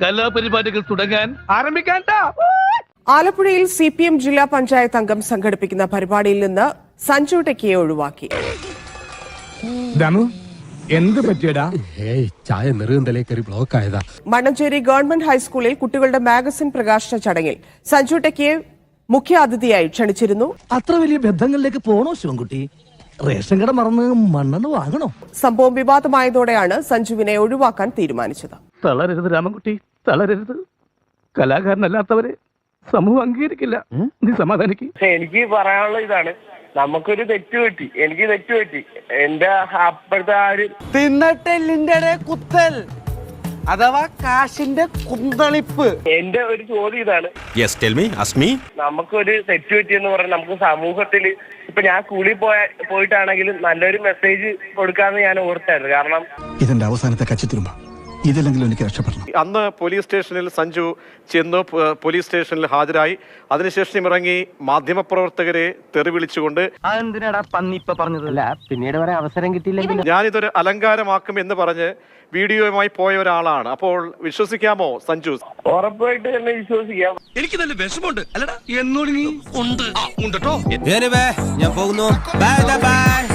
കലാപരിപാടികൾ തുടങ്ങാൻ ആരംഭിക്കാൻ ആലപ്പുഴയിൽ സി പി എം ജില്ലാ പഞ്ചായത്ത് അംഗം സംഘടിപ്പിക്കുന്ന പരിപാടിയിൽ നിന്ന് സഞ്ജു ടെക്കിയെ ഒഴിവാക്കി. എന്ത് പറ്റിയടാ? ഏയ് ചായ നെറുകന്തലേ കയറി ബ്ലോക്ക് ആയതാ മണ്ണഞ്ചേരി ഗവൺമെന്റ് ഹൈസ്കൂളിൽ കുട്ടികളുടെ മാഗസിൻ പ്രകാശന ചടങ്ങിൽ സഞ്ജു ടെക്കിയെ മുഖ്യാതിഥിയായി ക്ഷണിച്ചിരുന്നു. അത്ര വലിയ ബന്ധങ്ങളിലേക്ക് പോണോ ശിവൻകുട്ടി? റേഷൻ കട മറന്ന് മണ്ണെന്ന് വാങ്ങണോ? സംഭവം വിവാദമായതോടെയാണ് സഞ്ജുവിനെ ഒഴിവാക്കാൻ തീരുമാനിച്ചത്. തളരരുത് രാമൻകുട്ടി തളരരുത്. കലാകാരനല്ലാത്തവരെ സമൂഹം അംഗീകരിക്കില്ല. നീ സമാധാനിക്ക്. എനിക്ക് പറയാനുള്ള ഇതാണ്. നമുക്കൊരു തെറ്റ് പറ്റി. എനിക്ക് തെറ്റ് പറ്റി. എന്റെ അപ്പോഴത്തെ ആര് തിന്നട്ടെല്ലിന്റെ കുത്തൽ അഥവാ കാശിന്റെ കുന്തളിപ്പ്. എന്റെ ഒരു ചോദ്യം ഇതാണ്. യെസ് ടെൽ മീ അസ്മി നമുക്കൊരു തെറ്റ് പറ്റി എന്ന് പറഞ്ഞാൽ നമുക്ക് സമൂഹത്തിൽ ഇപ്പൊ ഞാൻ സ്കൂളിൽ പോയ പോയിട്ടാണെങ്കിലും നല്ലൊരു മെസ്സേജ് കൊടുക്കാന്ന് ഞാൻ ഓർത്തായിരുന്നു. കാരണം ഇതിന്റെ അവസാനത്തെ കച്ചിത്തുരുമ്പ. ഇതില്ലെങ്കിലും എനിക്ക് രക്ഷപ്പെടണം. അന്ന് പോലീസ് സ്റ്റേഷനിൽ സഞ്ജു ചെന്നു പോലീസ് സ്റ്റേഷനിൽ ഹാജരായി. അതിനുശേഷം ഇറങ്ങി മാധ്യമപ്രവർത്തകരെ തെറി വിളിച്ചുകൊണ്ട് പിന്നീട് വരെ അവസരം കിട്ടിയില്ലെങ്കിൽ ഞാനിതൊരു അലങ്കാരമാക്കും എന്ന് പറഞ്ഞ് വീഡിയോയുമായി പോയ ഒരാളാണ്. അപ്പോൾ വിശ്വസിക്കാമോ സഞ്ജു? ഉറപ്പായിട്ട് തന്നെ വിശ്വസിക്കാം. എനിക്ക് നല്ല വിഷമമുണ്ട്. അല്ലടാ എന്നോട് നീ ഉണ്ട്. ഉണ്ട് ഞാൻ പോകുന്നു. Bye bye